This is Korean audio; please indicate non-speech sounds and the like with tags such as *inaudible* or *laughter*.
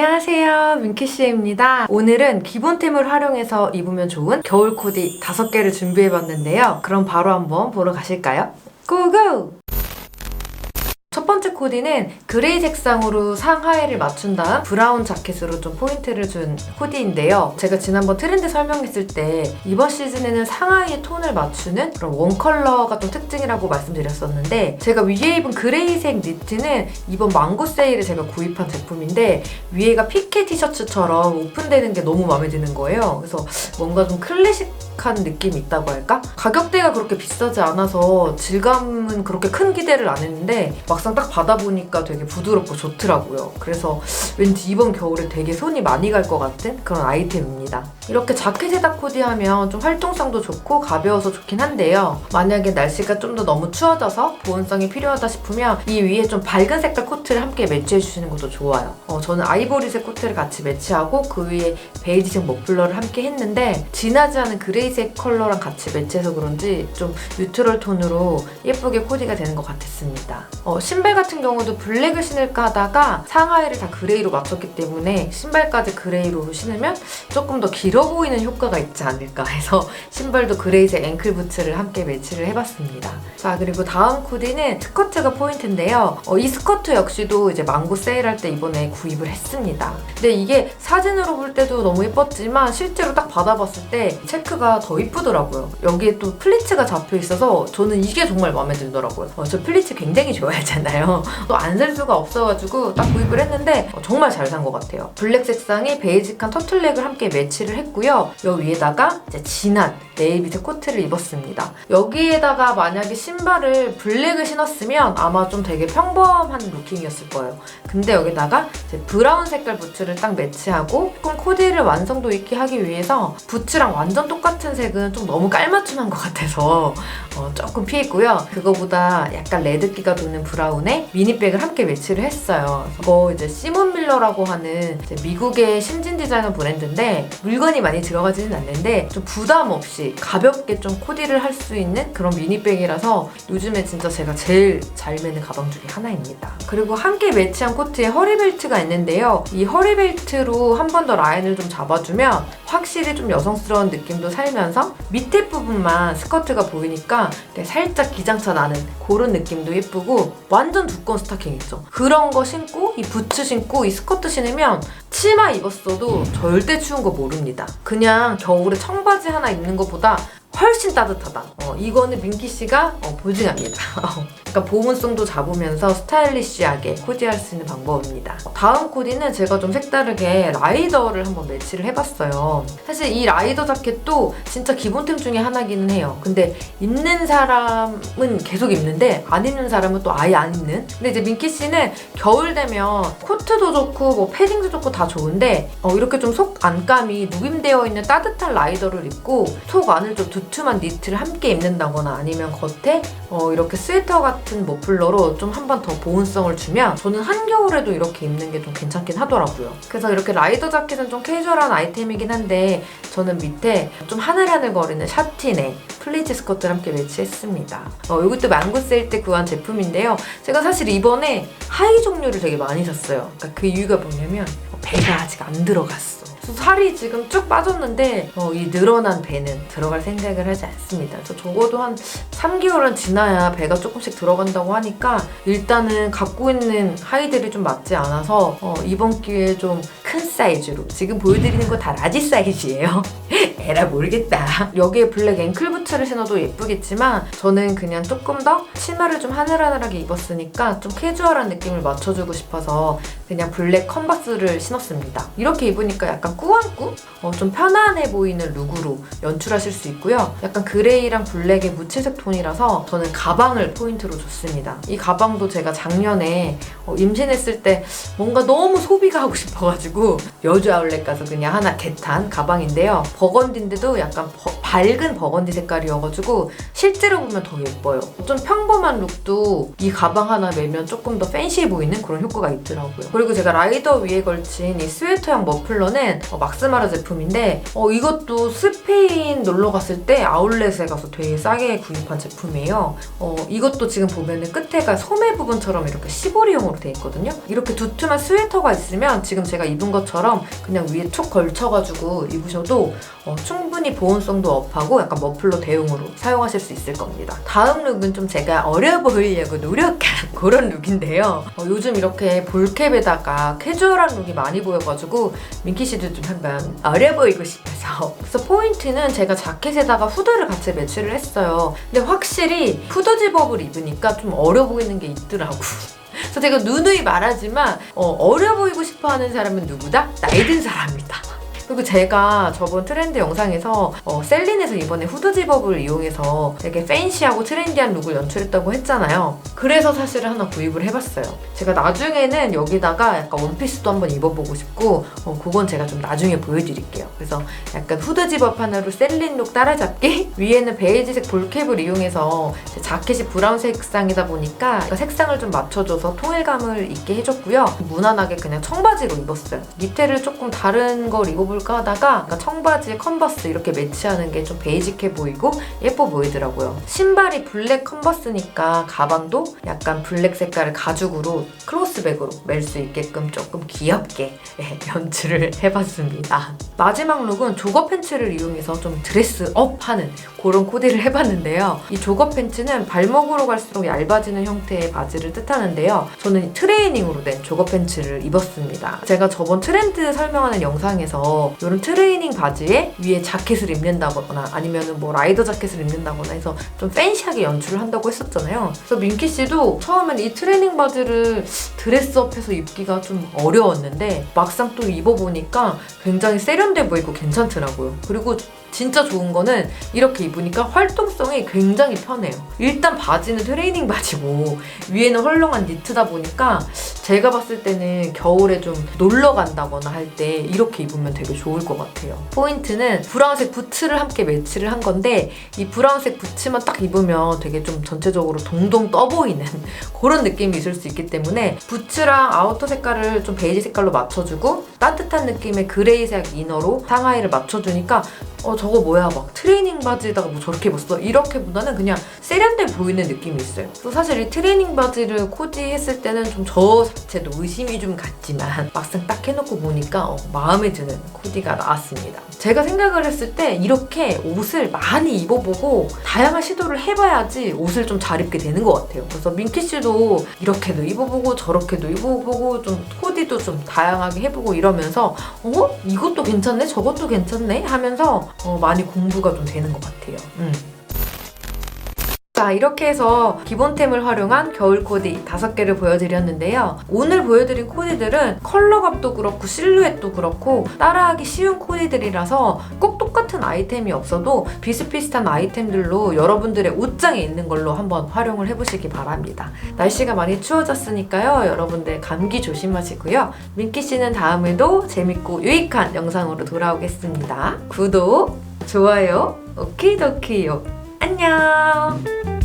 안녕하세요 민키씨입니다 오늘은 기본템을 활용해서 입으면 좋은 겨울 코디 5개를 준비해봤는데요 그럼 바로 한번 보러 가실까요? 고고! 코디는 그레이 색상으로 상하의를 맞춘 다음 브라운 자켓으로 좀 포인트를 준 코디인데요. 제가 지난번 트렌드 설명했을 때 이번 시즌에는 상하의 톤을 맞추는 그런 원 컬러가 좀 특징이라고 말씀드렸었는데 제가 위에 입은 그레이색 니트는 이번 망고 세일에 제가 구입한 제품인데 위에가 피케 티셔츠처럼 오픈되는 게 너무 마음에 드는 거예요. 그래서 뭔가 좀 클래식 한 느낌이 있다고 할까? 가격대가 그렇게 비싸지 않아서 질감은 그렇게 큰 기대를 안 했는데 막상 딱 받아보니까 되게 부드럽고 좋더라고요. 그래서 왠지 이번 겨울에 되게 손이 많이 갈 것 같은 그런 아이템입니다. 이렇게 자켓에다 코디하면 좀 활동성도 좋고 가벼워서 좋긴 한데요. 만약에 날씨가 좀 더 너무 추워져서 보온성이 필요하다 싶으면 이 위에 좀 밝은 색깔 코트를 함께 매치해 주시는 것도 좋아요. 어, 저는 아이보리색 코트를 같이 매치하고 그 위에 베이지색 머플러를 함께 했는데 진하지 않은 그레이 색 컬러랑 같이 매치해서 그런지 좀 뉴트럴 톤으로 예쁘게 코디가 되는 것 같았습니다. 어, 신발 같은 경우도 블랙을 신을까 하다가 상하이를 다 그레이로 맞췄기 때문에 신발까지 그레이로 신으면 조금 더 길어 보이는 효과가 있지 않을까 해서 *laughs* 신발도 그레이색 앵클 부츠를 함께 매치를 해봤습니다. 자 그리고 다음 코디는 스커트가 포인트인데요. 어, 이 스커트 역시도 이제 망고 세일할 때 이번에 구입을 했습니다. 근데 이게 사진으로 볼 때도 너무 예뻤지만 실제로 딱 받아봤을 때 체크가 더 이쁘더라고요. 여기에 또 플리츠가 잡혀 있어서 저는 이게 정말 마음에 들더라고요. 어, 저 플리츠 굉장히 좋아하잖아요. *laughs* 또 안 살 수가 없어가지고 딱 구입을 했는데 어, 정말 잘 산 것 같아요. 블랙 색상에 베이직한 터틀넥을 함께 매치를 했고요. 여기 위에다가 진한 네이비색 코트를 입었습니다. 여기에다가 만약에 신발을 블랙을 신었으면 아마 좀 되게 평범한 루킹이었을 거예요. 근데 여기다가 브라운 색깔 부츠를 딱 매치하고 조금 코디를 완성도 있게 하기 위해서 부츠랑 완전 똑같은 색은 좀 너무 깔맞춤한 것 같아서 어, 조금 피했고요. 그거보다 약간 레드기가 도는 브라운에 미니백을 함께 매치를 했어요. 이거 이제 시몬 밀러라고 하는 미국의 신진 디자이너 브랜드인데 물건이 많이 들어가지는 않는데 좀 부담 없이 가볍게 좀 코디를 할 수 있는 그런 미니백이라서 요즘에 진짜 제가 제일 잘 매는 가방 중에 하나입니다. 그리고 함께 매치한 코트에 허리벨트가 있는데요. 이 허리벨트로 한 번 더 라인을 좀 잡아주면 확실히 좀 여성스러운 느낌도 살면서 밑에 부분만 스커트가 보이니까 살짝 기장차 나는 그런 느낌도 예쁘고 완전 두꺼운 스타킹 있죠. 그런 거 신고 이 부츠 신고 이 스커트 신으면 치마 입었어도 절대 추운 거 모릅니다. 그냥 겨울에 청바지 하나 입는 것보다 훨씬 따뜻하다. 어, 이거는 민키 씨가 어, 보증합니다. *laughs* 약간 보온성도 잡으면서 스타일리시하게 코디할 수 있는 방법입니다. 다음 코디는 제가 좀 색다르게 라이더를 한번 매치를 해봤어요. 사실 이 라이더 자켓도 진짜 기본템 중에 하나기는 해요. 근데 입는 사람은 계속 입는데 안 입는 사람은 또 아예 안 입는. 근데 이제 민키 씨는 겨울 되면 코트도 좋고 뭐 패딩도 좋고 다 좋은데 어, 이렇게 좀 속 안감이 누임되어 있는 따뜻한 라이더를 입고 속 안을 좀 두툼 한 니트를 함께 입는다거나 아니면 겉에 어, 이렇게 스웨터 같은 머플러로 좀 한 번 더 보온성을 주면 저는 한겨울에도 이렇게 입는 게 좀 괜찮긴 하더라고요. 그래서 이렇게 라이더 자켓은 좀 캐주얼한 아이템이긴 한데 저는 밑에 좀 하늘하늘 거리는 샤틴에 플리츠 스커트를 함께 매치했습니다. 어, 이것도 망고 세일 때 구한 제품인데요. 제가 사실 이번에 하이 종류를 되게 많이 샀어요. 그러니까 그 이유가 뭐냐면 배가 아직 안 들어갔어. 살이 지금 쭉 빠졌는데 어, 이 늘어난 배는 들어갈 생각을 하지 않습니다. 저 적어도 한 3개월은 지나야 배가 조금씩 들어간다고 하니까 일단은 갖고 있는 하이들이 좀 맞지 않아서 어, 이번 기회에 좀 큰 사이즈로 지금 보여드리는 거 다 라지 사이즈예요. *laughs* 에라 모르겠다. *laughs* 여기에 블랙 앵클 부츠를 신어도 예쁘겠지만 저는 그냥 조금 더 치마를 좀 하늘하늘하게 입었으니까 좀 캐주얼한 느낌을 맞춰주고 싶어서 그냥 블랙 컨버스를 신었습니다. 이렇게 입으니까 약간 꾸안꾸? 어, 좀 편안해 보이는 룩으로 연출하실 수 있고요. 약간 그레이랑 블랙의 무채색 톤이라서 저는 가방을 포인트로 줬습니다. 이 가방도 제가 작년에 어, 임신했을 때 뭔가 너무 소비가 하고 *laughs* 싶어가지고 여주 아울렛 가서 그냥 하나 개탄 가방인데요. 버건 디인데도 약간 버- 밝은 버건디 색깔이어가지고 실제로 보면 더 예뻐요. 좀 평범한 룩도 이 가방 하나 매면 조금 더 팬시해 보이는 그런 효과가 있더라고요. 그리고 제가 라이더 위에 걸친 이 스웨터형 머플러는 어, 막스마라 제품인데 어, 이것도 스페인 놀러 갔을 때 아울렛에 가서 되게 싸게 구입한 제품이에요. 어, 이것도 지금 보면은 끝에가 소매 부분처럼 이렇게 시보리용으로 돼 있거든요. 이렇게 두툼한 스웨터가 있으면 지금 제가 입은 것처럼 그냥 위에 툭 걸쳐가지고 입으셔도 어, 충분히 보온성도 업하고 약간 머플러 대용으로 사용하실 수 있을 겁니다. 다음 룩은 좀 제가 어려 보이려고 노력한 *laughs* 그런 룩인데요. 어, 요즘 이렇게 볼캡에다가 캐주얼한 룩이 많이 보여가지고 민키 씨도 좀 한번 어려 보이고 싶어서 그래서 포인트는 제가 자켓에다가 후드를 같이 매치를 했어요. 근데 확실히 후드 집업을 입으니까 좀 어려 보이는 게 있더라고. *laughs* 그래서 제가 누누이 말하지만 어, 려 보이고 싶어하는 사람은 누구다? 나이 든 사람이다. 그리고 제가 저번 트렌드 영상에서 어, 셀린에서 이번에 후드 집업을 이용해서 되게 팬시하고 트렌디한 룩을 연출했다고 했잖아요. 그래서 사실은 하나 구입을 해봤어요. 제가 나중에는 여기다가 약간 원피스도 한번 입어보고 싶고 어, 그건 제가 좀 나중에 보여드릴게요. 그래서 약간 후드 집업 하나로 셀린 룩 따라잡기 *laughs* 위에는 베이지색 볼캡을 이용해서 제 자켓이 브라운 색상이다 보니까 색상을 좀 맞춰줘서 통일감을 있게 해줬고요. 무난하게 그냥 청바지로 입었어요. 밑에를 조금 다른 걸 입어볼 까 하다가 그러니까 청바지에 컨버스 이렇게 매치하는 게 좀 베이직해 보이고 예뻐 보이더라고요. 신발이 블랙 컨버스니까 가방도 약간 블랙 색깔을 가죽으로 크로스백으로 멜 수 있게끔 조금 귀엽게 예, 연출을 해봤습니다. 마지막 룩은 조거 팬츠를 이용해서 좀 드레스업 하는 그런 코디를 해봤는데요. 이 조거 팬츠는 발목으로 갈수록 얇아지는 형태의 바지를 뜻하는데요. 저는 트레이닝으로 된 조거 팬츠를 입었습니다. 제가 저번 트렌드 설명하는 영상에서 이런 트레이닝 바지에 위에 자켓을 입는다거나 아니면 뭐 라이더 자켓을 입는다거나 해서 좀 팬시하게 연출을 한다고 했었잖아요. 그래서 민키 씨도 처음엔 이 트레이닝 바지를 드레스업해서 입기가 좀 어려웠는데 막상 또 입어보니까 굉장히 세련돼 보이고 괜찮더라고요. 그리고 진짜 좋은 거는 이렇게 입으니까 활동성이 굉장히 편해요. 일단 바지는 트레이닝 바지고 위에는 헐렁한 니트다 보니까 제가 봤을 때는 겨울에 좀 놀러 간다거나 할 때 이렇게 입으면 되게 좋을 것 같아요. 포인트는 브라운색 부츠를 함께 매치를 한 건데 이 브라운색 부츠만 딱 입으면 되게 좀 전체적으로 동동 떠 보이는 *laughs* 그런 느낌이 있을 수 있기 때문에 부츠랑 아우터 색깔을 좀 베이지 색깔로 맞춰주고 따뜻한 느낌의 그레이색 이너로 상하이를 맞춰주니까 어 저거 뭐야 막 트레이닝 바지에다가 뭐 저렇게 입었어 이렇게보다는 그냥 세련돼 보이는 느낌이 있어요. 또 사실 이 트레이닝 바지를 코디했을 때는 좀 저 자체도 의심이 좀 갔지만 *laughs* 막상 딱 해놓고 보니까 어, 마음에 드는 코디가 나왔습니다. 제가 생각을 했을 때 이렇게 옷을 많이 입어보고 다양한 시도를 해봐야지 옷을 좀 잘 입게 되는 것 같아요. 그래서 민키 씨도 이렇게도 입어보고 저렇게도 입어보고 좀 코디도 좀 다양하게 해보고 이 러면서 어 이것도 괜찮네 저것도 괜찮네 하면서 어, 많이 공부가 좀 되는 것 같아요. 음. 자 이렇게 해서 기본템을 활용한 겨울 코디 5개를 보여드렸는데요. 오늘 보여드린 코디들은 컬러감도 그렇고 실루엣도 그렇고 따라하기 쉬운 코디들이라서 꼭 똑같은 아이템이 없어도 비슷비슷한 아이템들로 여러분들의 옷장에 있는 걸로 한번 활용을 해보시기 바랍니다. 날씨가 많이 추워졌으니까요. 여러분들 감기 조심하시고요. 민키 씨는 다음에도 재밌고 유익한 영상으로 돌아오겠습니다. 구독, 좋아요, 오키도키요. 안녕!